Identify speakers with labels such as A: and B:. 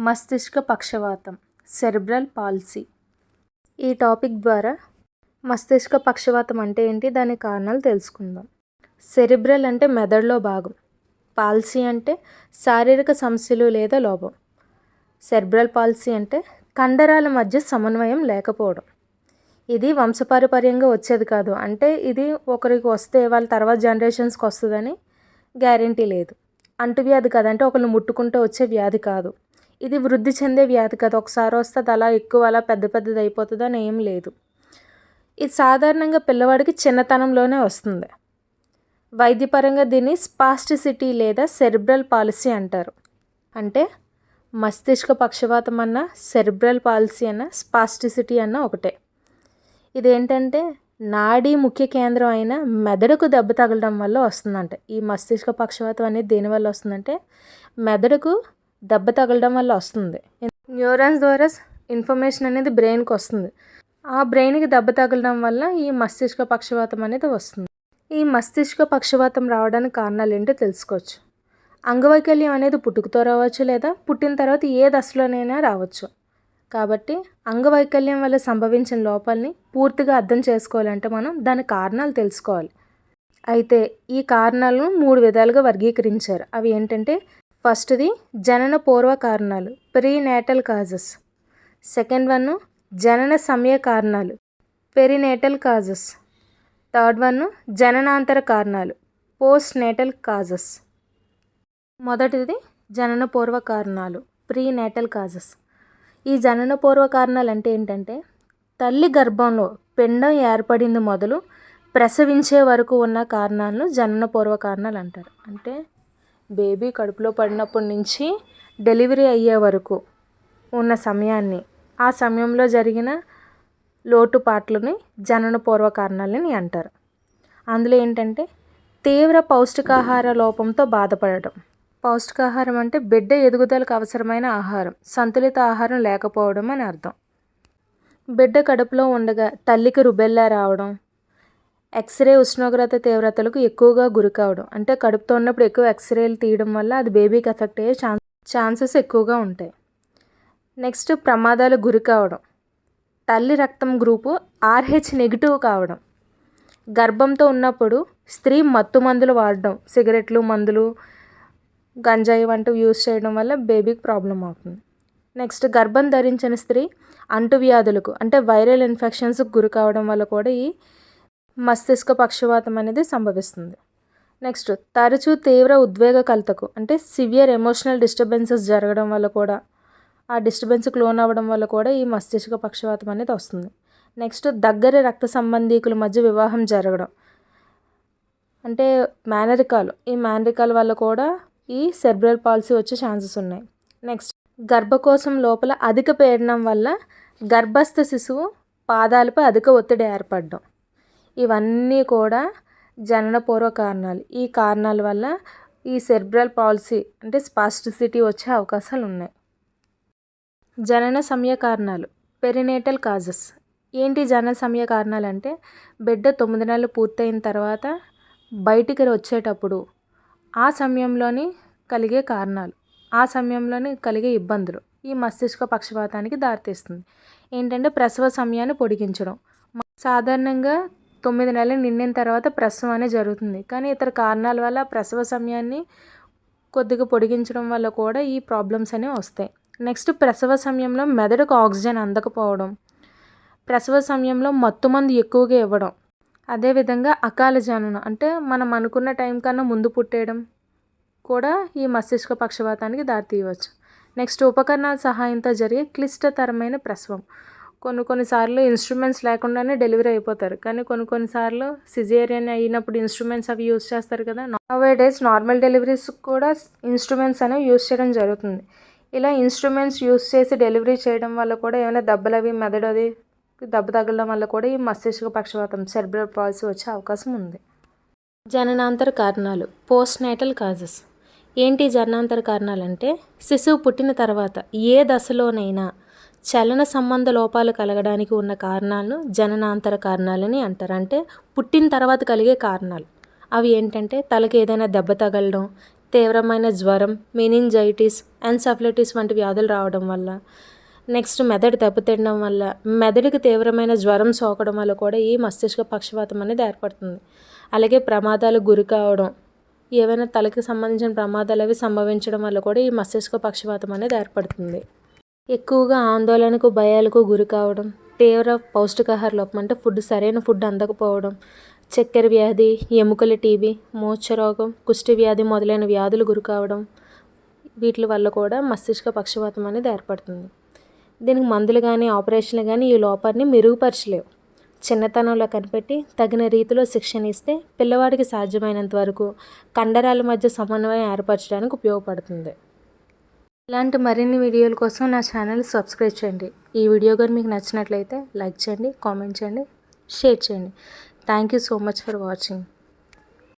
A: మస్తిష్క పక్షవాతం cerebral palsy. ఈ topic ద్వారా మస్తిష్క పక్షవాతం అంటే ఏంటి? దాని కారణాలు తెలుసుకుందాం. సెరిబ్రల్ అంటే మెదడులో భాగం. పాలసీ అంటే శారీరక సమస్యలు లేదా లోపం. సెరిబ్రల్ పాలసీ అంటే కండరాల మధ్య సమన్వయం లేకపోవడం. ఇది వంశపారపర్యంగా వచ్చేది కాదు. అంటే ఇది ఒకరికి వస్తే వాళ్ళ తర్వాత జనరేషన్స్కి వస్తుందని గ్యారంటీ లేదు. అంటువ్యాధి కాదంటే ఒకరిని ముట్టుకుంటే వచ్చే వ్యాధి కాదు. ఇది వృద్ధి చెందే వ్యాధి కదా ఒకసారి వస్తే అది అలా ఎక్కువ అలా పెద్ద పెద్దది అయిపోతుంది అని ఏం లేదు. ఇది సాధారణంగా పిల్లవాడికి చిన్నతనంలోనే వస్తుంది. వైద్యపరంగా దీన్ని స్పాస్టిసిటీ లేదా సెరిబ్రల్ పాలసీ అంటారు. అంటే మస్తిష్క పక్షవాతం అన్న సెరిబ్రల్ పాలసీ అన్న స్పాస్టిసిటీ అన్న ఒకటే. ఇదేంటంటే నాడీ ముఖ్య కేంద్రం అయిన మెదడుకు దెబ్బ తగలడం వల్ల వస్తుందంట. ఈ మస్తిష్క పక్షవాతం అనేది దేనివల్ల వస్తుందంటే మెదడుకు దెబ్బ తగలడం వల్ల వస్తుంది. న్యూరాన్స్ ద్వారా ఇన్ఫర్మేషన్ అనేది బ్రెయిన్కి వస్తుంది. ఆ బ్రెయిన్కి దెబ్బ తగలడం వల్ల ఈ మస్తిష్క పక్షవాతం అనేది వస్తుంది. ఈ మస్తిష్క పక్షవాతం రావడానికి కారణాలు ఏంటో తెలుసుకోవచ్చు. అంగవైకల్యం అనేది పుట్టుకతో రావచ్చు లేదా పుట్టిన తర్వాత ఏ దశలోనైనా రావచ్చు. కాబట్టి అంగవైకల్యం వల్ల సంభవించిన లోపాలని పూర్తిగా అర్థం చేసుకోవాలంటే మనం దాని కారణాలు తెలుసుకోవాలి. అయితే ఈ కారణాలను మూడు విధాలుగా వర్గీకరించారు. అవి ఏంటంటే ఫస్ట్ది జనన పూర్వ కారణాలు prenatal causes. Second one జనన సమయ కారణాలు పెరినేటల్ కాజెస్. థర్డ్ వన్ జననాంతర కారణాలు పోస్ట్ నేటల్ కాజెస్. మొదటిది జనన పూర్వ కారణాలు ప్రీ నేటల్ కాజెస్. ఈ జనన పూర్వ కారణాలు అంటే ఏంటంటే తల్లి గర్భంలో పిండం ఏర్పడింది మొదలు ప్రసవించే వరకు ఉన్న కారణాలను జనన పూర్వ కారణాలు అంటారు. అంటే బేబీ కడుపులో పడినప్పటి నుంచి డెలివరీ అయ్యే వరకు ఉన్న సమయాన్ని ఆ సమయంలో జరిగిన లోటుపాట్లని జనన పూర్వ కారణాలని అంటారు. అందులో ఏంటంటే తీవ్ర పౌష్టికాహార లోపంతో బాధపడటం. పౌష్టికాహారం అంటే బిడ్డ ఎదుగుదలకు అవసరమైన ఆహారం సంతులిత ఆహారం లేకపోవడం అని అర్థం. బిడ్డ కడుపులో ఉండగా తల్లికి రుబెల్లా రావడం ఎక్స్రే ఉష్ణోగ్రత తీవ్రతలకు ఎక్కువగా గురి కావడం. అంటే కడుపుతో ఉన్నప్పుడు ఎక్కువ ఎక్స్రేలు తీయడం వల్ల అది బేబీకి ఎఫెక్ట్ అయ్యే ఛాన్స్ ఛాన్సెస్ ఎక్కువగా ఉంటాయి. నెక్స్ట్ ప్రమాదాలు గురి కావడం. తల్లి రక్తం గ్రూపు ఆర్హెచ్ నెగిటివ్ కావడం. గర్భంతో ఉన్నప్పుడు స్త్రీ మత్తు మందులు వాడడం. సిగరెట్లు మందులు గంజాయి వంటివి యూస్ చేయడం వల్ల బేబీకి ప్రాబ్లం అవుతుంది. నెక్స్ట్ గర్భం ధరించిన స్త్రీ అంటువ్యాధులకు అంటే వైరల్ ఇన్ఫెక్షన్స్కి గురి కావడం వల్ల కూడా ఈ మస్తిష్క పక్షవాతం అనేది సంభవిస్తుంది. నెక్స్ట్ తరచూ తీవ్ర ఉద్వేగ కలతకు అంటే సివియర్ ఎమోషనల్ డిస్టర్బెన్సెస్ జరగడం వల్ల కూడా ఆ డిస్టర్బెన్స్కి లోన్ అవ్వడం వల్ల కూడా ఈ మస్తిష్క పక్షవాతం అనేది వస్తుంది. నెక్స్ట్ దగ్గర రక్త సంబంధీకుల మధ్య వివాహం జరగడం. అంటే మేనరికాలు ఈ మేనరికాల వల్ల కూడా ఈ సెర్బ్రల్ పాలసీ వచ్చే ఛాన్సెస్ ఉన్నాయి. నెక్స్ట్ గర్భకోశం లోపల అధిక పీడనం వల్ల గర్భస్థ శిశువు పాదాలపై అధిక ఒత్తిడి ఏర్పడడం. ఇవన్నీ కూడా జననపూర్వ కారణాలు ఈ కారణాల వల్ల ఈ సెర్బ్రల్ పాలసీ అంటే స్పాస్టిసిటీ వచ్చే అవకాశాలు ఉన్నాయి. జనన సమయ కారణాలు. Perinatal causes. ఏంటి జనన సమయ కారణాలు అంటే బిడ్డ తొమ్మిది నెలలు పూర్తయిన తర్వాత బయటికి వచ్చేటప్పుడు ఆ సమయంలోని కలిగే కారణాలు. ఆ సమయంలోని కలిగే ఇబ్బందులు. ఈ మస్తిష్క పక్షపాతానికి దారితీస్తుంది. ఏంటంటే ప్రసవ సమయాన్ని పొడిగించడం. సాధారణంగా తొమ్మిది నెలలు నిండిన తర్వాత ప్రసవం అనేది జరుగుతుంది. కానీ ఇతర కారణాల వల్ల ప్రసవ సమయాన్ని కొద్దిగా పొడిగించడం వల్ల కూడా ఈ ప్రాబ్లమ్స్ అనేవి వస్తాయి. నెక్స్ట్ ప్రసవ సమయంలో మెదడుకు ఆక్సిజన్ అందకపోవడం ప్రసవ సమయంలో మత్తు మందు ఎక్కువగా ఇవ్వడం అదేవిధంగా అకాల జననం అంటే మనం అనుకున్న టైం కన్నా ముందు పుట్టేయడం కూడా ఈ మస్తిష్క పక్షపాతానికి దారితీయవచ్చు. నెక్స్ట్ ఉపకరణాల సహాయంతో జరిగే క్లిష్టతరమైన ప్రసవం. కొన్ని కొన్నిసార్లు ఇన్స్ట్రుమెంట్స్ లేకుండానే డెలివరీ అయిపోతారు. కానీ కొన్ని కొన్నిసార్లు సిజేరియన్ అయినప్పుడు ఇన్స్ట్రుమెంట్స్ అవి యూస్ చేస్తారు కదా. నవే డేస్ నార్మల్ డెలివరీస్ కూడా ఇన్స్ట్రుమెంట్స్ అనేవి యూస్ చేయడం జరుగుతుంది. ఇలా ఇన్స్ట్రుమెంట్స్ యూస్ చేసి డెలివరీ చేయడం వల్ల కూడా ఏమైనా దెబ్బలు అవి మెదడు అది దెబ్బ తగలడం వల్ల కూడా ఈ మస్తిష్క పక్షపాతం సెర్బ్రల్ పాలసీ వచ్చే అవకాశం ఉంది. జననాంతర కారణాలు పోస్ట్ నైటల్ కాజెస్ ఏంటి జననాంతర కారణాలంటే శిశువు పుట్టిన తర్వాత ఏ దశలోనైనా చలన సంబంధ లోపాలు కలగడానికి ఉన్న కారణాలను జననాంతర కారణాలని అంటారు. అంటే పుట్టిన తర్వాత కలిగే కారణాలు. అవి ఏంటంటే తలకి ఏదైనా దెబ్బ తగలడం తీవ్రమైన జ్వరం మెనింజైటిస్ ఎన్సెఫలైటిస్ వంటి వ్యాధులు రావడం వల్ల నెక్స్ట్ మెదడు దెబ్బతినడం వల్ల మెదడుకి తీవ్రమైన జ్వరం సోకడం వల్ల కూడా ఈ మస్తిష్క పక్షపాతం అనేది ఏర్పడుతుంది. అలాగే ప్రమాదాలు గురి కావడం ఏవైనా తలకి సంబంధించిన ప్రమాదాలు అవి సంభవించడం వల్ల కూడా ఈ మస్తిష్క పక్షపాతం అనేది ఏర్పడుతుంది. ఎక్కువగా ఆందోళనకు భయాలకు గురి కావడం తీవ్ర పౌష్టికాహార లోపం అంటే ఫుడ్ సరైన ఫుడ్ అందకపోవడం చక్కెర వ్యాధి ఎముకల టీబీ మూర్ఛరోగం కుష్టి వ్యాధి మొదలైన వ్యాధులు గురి కావడం వీటి వల్ల కూడా మస్తిష్క పక్షవాతం అనేది ఏర్పడుతుంది. దీనికి మందులు కానీ ఆపరేషన్లు కానీ ఈ లోపాన్ని మెరుగుపరచలేవు. చిన్నతనంలో కనిపెట్టి తగిన రీతిలో శిక్షణ ఇస్తే పిల్లవాడికి సాధ్యమైనంత వరకు కండరాల మధ్య సమన్వయం ఏర్పరచడానికి ఉపయోగపడుతుంది. ఇలాంటి మరిన్ని వీడియోల కోసం నా ఛానల్ సబ్స్క్రైబ్ చేయండి. ఈ వీడియో కానీ మీకు నచ్చినట్లయితే లైక్ చేయండి కామెంట్ చేయండి షేర్ చేయండి. Thank you so much for watching